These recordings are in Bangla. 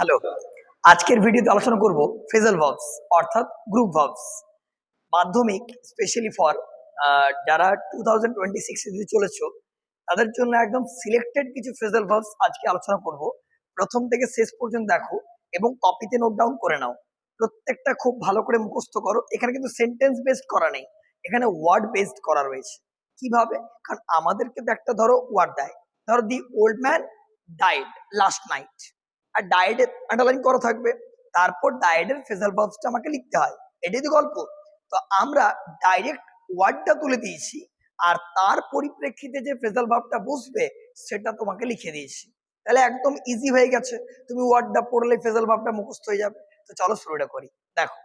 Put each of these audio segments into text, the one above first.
হ্যালো, আজকের ভিডিওতে আলোচনা করব ফেজাল ভার্বস অর্থাৎ group verbs Madhyamik specially for যারা টু থাউজেন্ড টোয়েন্টি সিক্স দিতে চলেছ, তাদের জন্য একদম সিলেক্টেড কিছু ফেজাল ভার্বস আজকে আলোচনা করব। প্রথম থেকে শেষ পর্যন্ত দেখো এবং কপিতে নোট ডাউন করে নাও। প্রত্যেকটা খুব ভালো করে মুখস্থ করো। এখানে কিন্তু সেন্টেন্স বেসড করা নেই। এখানে ওয়ার্ড বেসড করা রয়েছে। কীভাবে? কারণ আমাদেরকে তো একটা ধরো ওয়ার্ড দেয়। ধরো the old man died last night আর ডায়েটের আন্ডারলাইন করা থাকবে। তারপর ডায়েটের ফেজাল ভার্বসটা আমাকে লিখতে হয়। এটাই তো গল্প। তো আমরা ডাইরেক্ট ওয়ার্ডটা তুলে দিয়েছি আর তার পরিপ্রেক্ষিতে যে ফেজাল ভার্বটা বসবে, সেটা তোমাকে লিখে দিয়েছি। তাহলে একদম ইজি হয়ে গেছে। তুমি ওয়ার্ডটা পড়লে ফেজাল ভার্বটা মুখস্থ হয়ে যাবে। তো চলো শুরুটা করি। দেখো।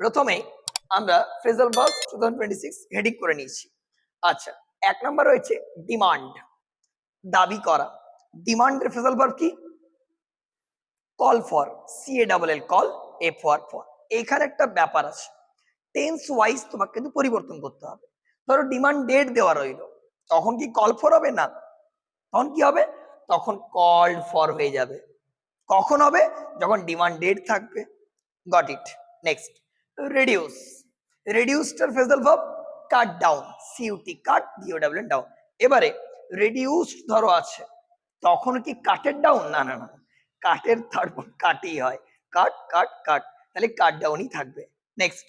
প্রথমে আমরা phrasal verb two twenty six heading করে নিয়েছি। আচ্ছা এক নম্বর রয়েছে ডিমান্ড দাবি করা। ডিমান্ডের ফেজাল ভার্ব কি? Call for C A double L call a for for এখানে একটা ব্যাপার আছে। টেন্স ওয়াইজ তোমাকে কিন্তু পরিবর্তন করতে হবে। ধরো ডিমান্ড ডেট দেওয়া রইল। তখন কি কল ফর হবে? না। তখন কি হবে? তখন কল্ড ফর হয়ে যাবে। কখন হবে? যখন ডিমান্ড ডেট থাকবে। Got it next reduce রেডিউসটার phrasal verb cut down C U T cut D O double down এবারে রেডিউস ধরো আছে। তখন কি কাটের ডাউন না না না। কাটের থার্ড কাটই হয়। কাট কাট কাট, তাহলে কাট ডাউনই থাকবে। নেক্সট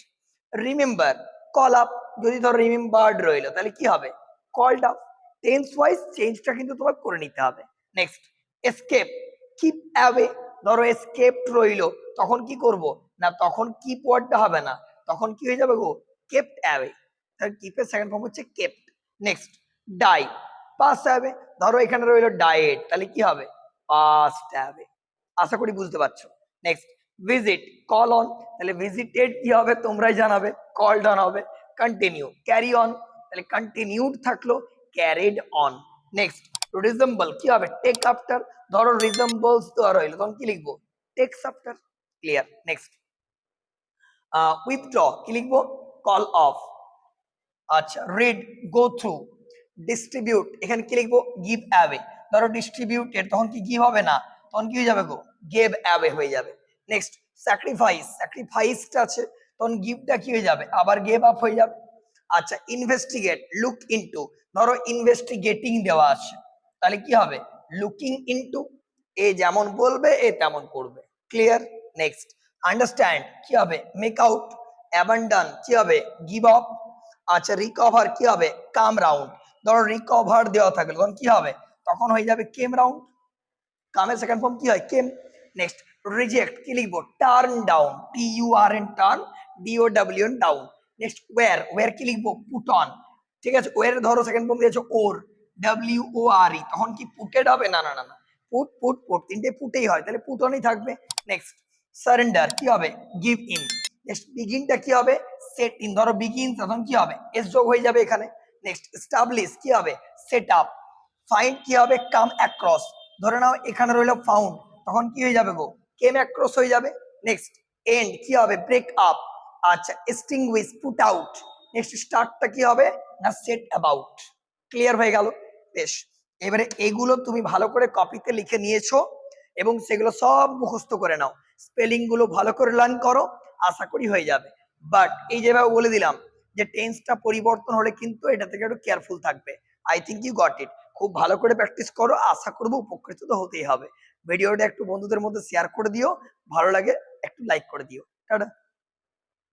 রিমেম্বার কল আপ যদি ধরো রিমেম্বার্ড রইল, তাহলে কি হবে? কলড আপ টেন্স ওয়াইজ চেঞ্জটা কিন্তু তোমার করে নিতে হবে। নেক্সট এসকেপ কিপ অ্যাওয়ে ধরো এসকেপ রইল, তখন কি করব? না, তখন কিপ ওয়ার্ডটা হবে না, তখন কি হয়ে যাবে গো? কেপ্ট অ্যাওয়ে তাহলে কিপের সেকেন্ড ফর্ম হচ্ছে kept next die pass away ধরো এখানে রইল ডায়েট তাহলে কি হবে? পাস্ট অ্যাওয়ে আশা করি বুঝতে পারছ। নেক্সট ভিজিট কল অন তাহলে ভিজিটেড কি হবে তোমরাই জানাবে কল ডান হবে কন্টিনিউ ক্যারি অন তাহলে কন্টিনিউড থাকল ক্যারিড অন নেক্সট রিজেম্বল কি হবে? টেক আফটার ধরো রিজেম্বলস দেওয়া রইল তখন কি লিখব? Takes after clear next withdraw কি লিখব? কল অফ আচ্ছা রিড গো থ্রু ডিস্ট্রিবিউট এখানে কি লিখব? গিভ অ্যাওয়ে ধরো ডিস্ট্রিবিউটেড তখন কি গিভ হবে না? তখন কি হয়ে যাবে গো? গেভ অ্যাওয়ে হয়ে যাবে। নেক্সট স্যাক্রিফাইস স্যাক্রিফাইসটা আছে, তখন গিভটা কি হয়ে যাবে? আবার গেভ আপ হয়ে যাবে। আচ্ছা ইনভেস্টিগেট লুক ইনটু ধরো ইনভেস্টিগেটিং দেওয়া আছে। তাহলে কি হবে? লুকিং ইনটু এ যেমন বলবে, এ তেমন করবে। ক্লিয়ার নেক্সট আন্ডারস্ট্যান্ড কি হবে? মেক আউট অ্যাবান্ডন কি হবে? গিভ আপ আচ্ছা রিকভার কি হবে? কাম রাউন্ড ধরো রিকভার দেওয়া থাকলে, তখন কি হবে? তখন হয়ে যাবে কেম রাউন্ড কামের সেকেন্ড ফর্ম কি হয় কেম নেক্সট রিজেক্ট কি লিখব turn down T U R N turn D O W N down next war war কি লিখব পুট অন ঠিক আছে ওয়ার ধরো সেকেন্ড ফর্ম দিয়েছে ওর ডাব্লিউ ও আর ই তখন কি পুটেড হবে না না না না পুট পুট পুট তিনটে পুটেই হয় তাহলে পুট অনই থাকবে নেক্সট সারেন্ডার কি হবে গিভ ইন নেক্সট বিগিনটা কি হবে সেট ইন ধরো বিগিন তখন কি হবে এস যোগ হয়ে যাবে এখানে নেক্সট স্টাবলিশ কি হবে সেট আপ ফাইন্ড কি হবে কাম অ্যাক্রস ধরে নাও, এখানে রইল ফাউন্ড তখন কি হয়ে যাবে গো? কেম অ্যাক্রস হয়ে যাবে। নেক্সট এন্ড কি হবে? ব্রেক আপ আচ্ছা এক্সটিংগুইশ পুট আউট নেক্সট স্টার্টটা কি হবে? না সেট অ্যাবাউট ক্লিয়ার হয়ে গেল? বেশ। এবারে এগুলো তুমি ভালো করে কপিতে লিখে নিয়েছো এবং সেগুলো সব মুখস্থ করে নাও। স্পেলিংগুলো ভালো করে লার্ন করো, আশা করি হয়ে যাবে। বাট এই যেভাবে বলে দিলাম যে টেন্সটা পরিবর্তন হলে কিন্তু এটা থেকে একটু কেয়ারফুল থাকবে। I think you got it খুব ভালো করে প্র্যাকটিস করো, আশা করব উপকৃত তো হতেই হবে। ভিডিওটা একটু বন্ধুদের মধ্যে শেয়ার করে দিও, ভালো লাগে একটু লাইক করে দিও। টাটা।